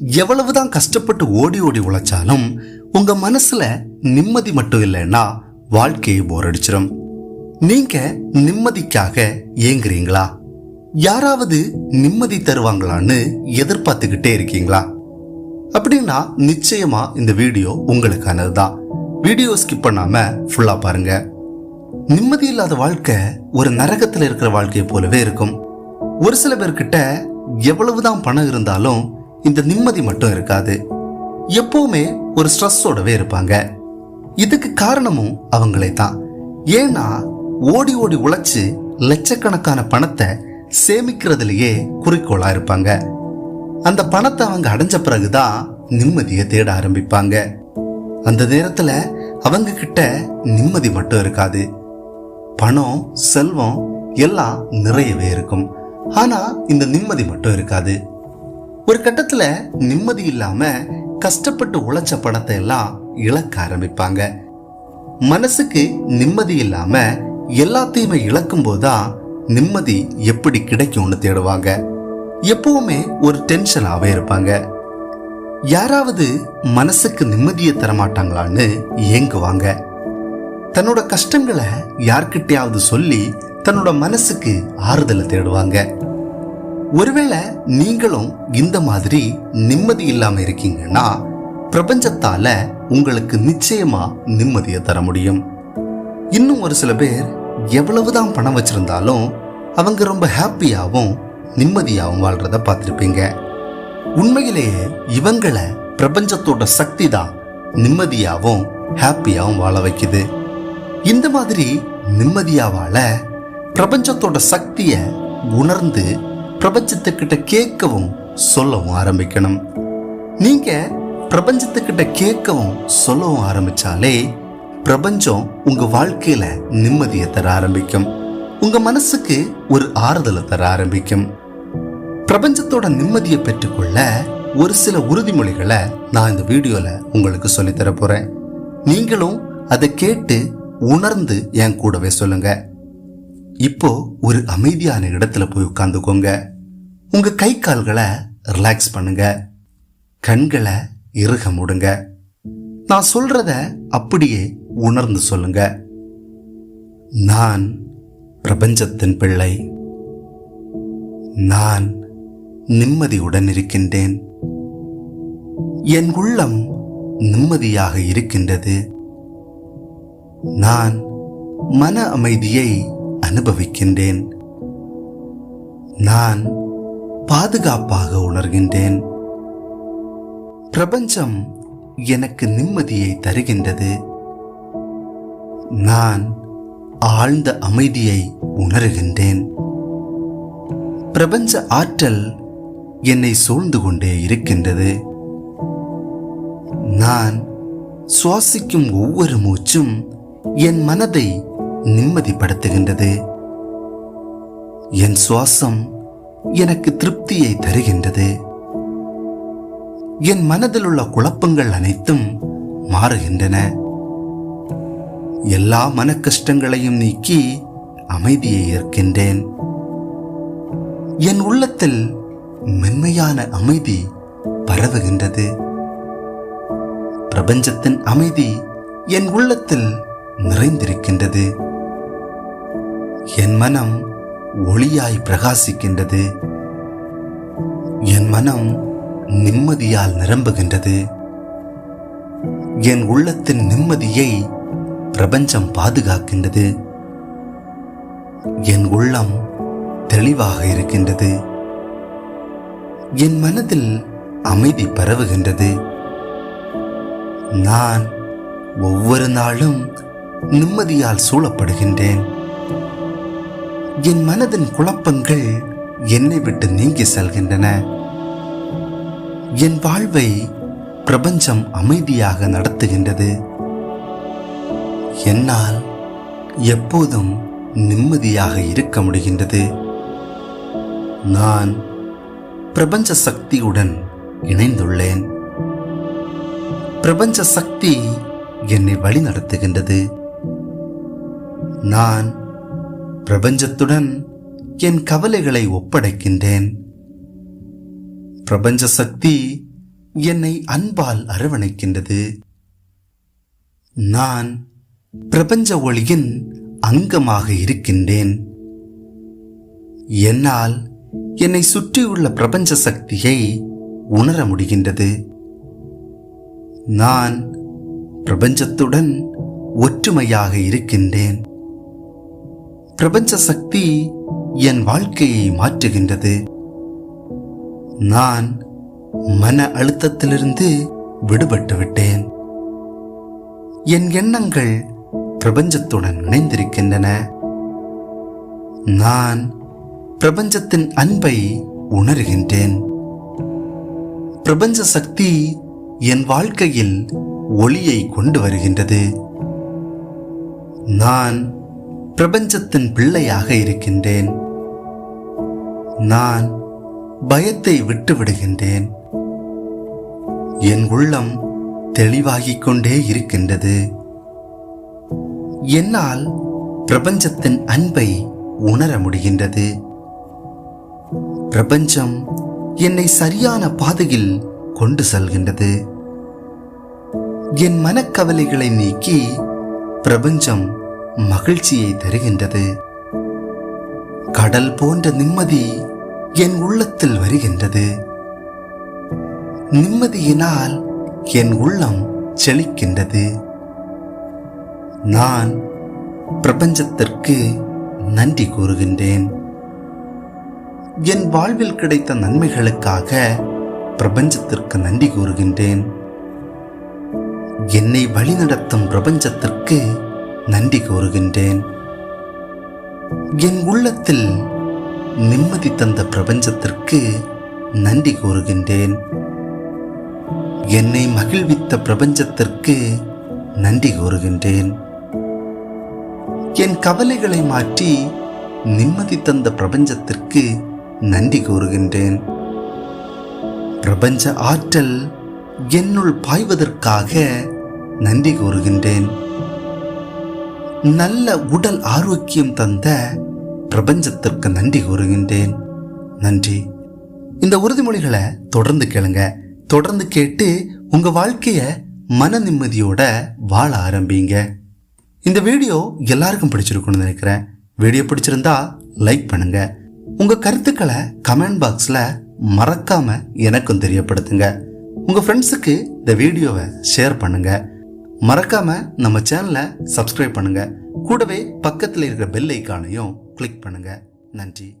எவ்வளவுதான் கஷ்டப்பட்டு ஓடி ஓடி உழைச்சாலும் உங்க மனசுல நிம்மதி மட்டும் இல்லைன்னா வாழ்க்கையை போர் அடிச்சிடும் நீங்க நிம்மதிக்காக ஏங்குறீங்களா? யாராவது நிம்மதி தருவாங்களான்னு எதிர்பார்த்துக்கிட்டே இருக்கீங்களா? அப்படின்னா நிச்சயமா இந்த வீடியோ உங்களுக்கானது தான் வீடியோ ஸ்கிப் பண்ணாம ஃபுல்லா பாருங்க. நிம்மதி இல்லாத வாழ்க்கை ஒரு நரகத்தில் இருக்கிற வாழ்க்கையை போலவே இருக்கும். ஒரு சில பேர்கிட்ட எவ்வளவுதான் பணம் இருந்தாலும் இந்த நிம்மதி மட்டும் இருக்காது. எப்பவுமே ஒரு ஸ்ட்ரெஸ்ஸோடவே இருப்பாங்க. இதுக்கு காரணமும் அவங்களே தான் ஏன்னா ஓடி ஓடி உழைச்சி லட்சக்கணக்கான பணத்தை சேமிக்கிறதுலயே குறிக்கோளா இருப்பாங்க. அந்த பணத்தை அவங்க அடைஞ்ச பிறகுதான் நிம்மதியை தேட ஆரம்பிப்பாங்க. அந்த நேரத்துல அவங்க கிட்ட நிம்மதி மட்டும் இருக்காது. பணம் செல்வம் எல்லாம் நிறையவே இருக்கும். ஆனா இந்த நிம்மதி மட்டும் இருக்காது. ஒரு கட்டத்துல நிம்மதி இல்லாம கஷ்டப்பட்டு உழைச்ச பணத்தை எல்லாம் இழக்க ஆரம்பிப்பாங்க. மனசுக்கு நிம்மதி இல்லாம எல்லாத்தையுமே இழக்கும் போதுதான் நிம்மதி எப்படி கிடைக்கும்னு தேடுவாங்க. எப்பவுமே ஒரு டென்ஷனாவே இருப்பாங்க. யாராவது மனசுக்கு நிம்மதியை தரமாட்டாங்களான்னு ஏங்குவாங்க. தன்னோட கஷ்டங்களை யார்கிட்டயாவது சொல்லி தன்னோட மனசுக்கு ஆறுதலை தேடுவாங்க. ஒருவேளை நீங்களும் இந்த மாதிரி நிம்மதி இல்லாம இருக்கீங்கன்னா பிரபஞ்சத்தால உங்களுக்கு நிச்சயமா நிம்மதியை தர முடியும். இன்னும் ஒரு சில பேர் எவ்வளவுதான் பணம் வச்சிருந்தாலும் அவங்க ரொம்ப ஹாப்பியாகவும் நிம்மதியாகவும் வாழ்றத பார்த்துருப்பீங்க. உண்மையிலேயே இவங்களை பிரபஞ்சத்தோட சக்தி தான் நிம்மதியாகவும் ஹாப்பியாகவும் வாழ வைக்குது. இந்த மாதிரி நிம்மதியாக வாழ பிரபஞ்சத்தோட சக்தியை உணர்ந்து பிரபஞ்சத்துக்கிட்ட கேட்கவும் சொல்லவும் ஆரம்பிக்கணும். நீங்க பிரபஞ்சத்துக்கிட்ட கேட்கவும் சொல்லவும் ஆரம்பிச்சாலே பிரபஞ்சம் உங்க வாழ்க்கையில நிம்மதியை தர ஆரம்பிக்கும். உங்க மனசுக்கு ஒரு ஆறுதலை தர ஆரம்பிக்கும். பிரபஞ்சத்தோட நிம்மதியை பெற்றுக்கொள்ள ஒரு சில உறுதிமொழிகளை நான் இந்த வீடியோல உங்களுக்கு சொல்லித் தர போறேன். நீங்களும் அதை கேட்டு உணர்ந்து என் கூடவே சொல்லுங்க. இப்போ ஒரு அமைதியான இடத்துல போய் உட்காந்துக்கோங்க உங்க கை கால்களை ரிலாக்ஸ் பண்ணுங்க. கண்களை இறுக மூடுங்க. நான் சொல்றத அப்படியே உணர்ந்து சொல்லுங்க. நான் பிரபஞ்சத்தின் பிள்ளை. நான் நிம்மதியுடன் இருக்கின்றேன். என் உள்ளம் நிம்மதியாக இருக்கின்றது. நான் மன அமைதியை அனுபவிக்கின்றேன். நான் பாதுகாப்பாக உணர்கின்றேன். பிரபஞ்சம் எனக்கு நிம்மதியை தருகின்றது. நான் ஆழ்ந்த அமைதியை உணர்கின்றேன். பிரபஞ்ச ஆற்றல் என்னை சூழ்ந்து கொண்டே இருக்கின்றது. நான் சுவாசிக்கும் ஒவ்வொரு மூச்சும் என் மனதை நிம்மதிப்படுத்துகின்றது. என் சுவாசம் எனக்கு திருப்தியை தருகின்றது. என் மனதில் உள்ள குழப்பங்கள் அனைத்தும் மாறுகின்றன. எல்லா மன கஷ்டங்களையும் நீக்கி அமைதியை ஏற்கின்றேன். என் உள்ளத்தில் மென்மையான அமைதி பரவுகின்றது. பிரபஞ்சத்தின் அமைதி என் உள்ளத்தில் நிறைந்திருக்கின்றது. என் மனம் ஒளியாய் பிரகாசிக்கின்றது. என் மனம் நிம்மதியால் நிரம்புகின்றது. என் உள்ளத்தின் நிம்மதியை பிரபஞ்சம் பாதுகாக்கின்றது. என் உள்ளம் தெளிவாக இருக்கின்றது. என் மனதில் அமைதி பரவுகின்றது. நான் ஒவ்வொரு நாளும் நிம்மதியால் சூழப்படுகின்றேன். என் மனதின் குழப்பங்கள் என்னை விட்டு நீங்கி செல்கின்றன. என் வாழ்வை பிரபஞ்சம் அமைதியாக நடத்துகின்றது. என்னால் எப்போதும் நிம்மதியாக இருக்க முடிகின்றது. நான் பிரபஞ்ச சக்தியுடன் இணைந்துள்ளேன். பிரபஞ்ச சக்தி என்னை வழிநடத்துகின்றது. நான் பிரபஞ்சத்துடன் என் கவலைகளை ஒப்படைக்கின்றேன். பிரபஞ்ச சக்தி என்னை அன்பால் அரவணைக்கின்றது. நான் பிரபஞ்ச ஒளியின் அங்கமாக இருக்கின்றேன். என்னால் என்னை சுற்றியுள்ள பிரபஞ்ச சக்தியை உணர முடிகின்றது. நான் பிரபஞ்சத்துடன் ஒற்றுமையாக இருக்கின்றேன். பிரபஞ்ச சக்தி என் வாழ்க்கையை மாற்றுகின்றது. நான் மன அழுத்தத்திலிருந்து விடுபட்டு விட்டேன். என் எண்ணங்கள் பிரபஞ்சத்துடன் இணைந்திருக்கின்றன. நான் பிரபஞ்சத்தின் அன்பை உணர்கின்றேன். பிரபஞ்ச சக்தி என் வாழ்க்கையில் ஒளியை கொண்டு வருகின்றது. நான் பிரபஞ்சத்தின் பிள்ளையாக இருக்கின்றேன். நான் பயத்தை விட்டு விடுகின்றேன் என் உள்ளம் தெளிவாகிக் கொண்டே இருக்கின்றது. என்னால் பிரபஞ்சத்தின் அன்பை உணர முடிகின்றது. பிரபஞ்சம் என்னை சரியான பாதையில் கொண்டு செல்கின்றது. என் மனக்கவலைகளை நீக்கி பிரபஞ்சம் மகிழ்ச்சியை தருகின்றது. கடல் போன்ற நிம்மதி என் உள்ளத்தில் வருகின்றது. நிம்மதியினால் என் உள்ளம் செழிக்கின்றது. நான் பிரபஞ்சத்திற்கு நன்றி கூறுகின்றேன். என் வாழ்வில் கிடைத்த நன்மைகளுக்காக பிரபஞ்சத்திற்கு நன்றி கூறுகின்றேன். என்னை வழிநடத்தும் பிரபஞ்சத்திற்கு நன்றி கூறுகின்றேன். என் உள்ளத்தில் நிம்மதி தந்த பிரபஞ்சத்திற்கு நன்றி கூறுகின்றேன். என்னை மகிழ்வித்த பிரபஞ்சத்திற்கு நன்றி கூறுகின்றேன். என் கவலைகளை மாற்றி நிம்மதி தந்த பிரபஞ்சத்திற்கு நன்றி கூறுகின்றேன். பிரபஞ்ச ஆற்றல் என்னுள் பாய்வதற்காக நன்றி கூறுகின்றேன். நல்ல உடல் ஆரோக்கியம் தந்த பிரபஞ்சத்திற்கு நன்றி கூறுகின்றேன். நன்றி. இந்த உறுதிமொழிகளை தொடர்ந்து கேளுங்க. தொடர்ந்து கேட்டு உங்க வாழ்க்கைய மன நிம்மதியோட வாழ ஆரம்பிங்க. இந்த வீடியோ எல்லாருக்கும் பிடிச்சிருக்கும்னு நினைக்கிறேன். வீடியோ பிடிச்சிருந்தா லைக் பண்ணுங்க. உங்க கருத்துக்களை கமெண்ட் பாக்ஸ்ல மறக்காம எனக்கும் தெரியப்படுத்துங்க. உங்க ஃப்ரெண்ட்ஸுக்கு இந்த வீடியோவை ஷேர் பண்ணுங்கள் மறக்காம நம்ம சேனலை சப்ஸ்கிரைப் பண்ணுங்க. கூடவே பக்கத்தில் இருக்கிற பெல் ஐக்கானையும் கிளிக் பண்ணுங்க. நன்றி.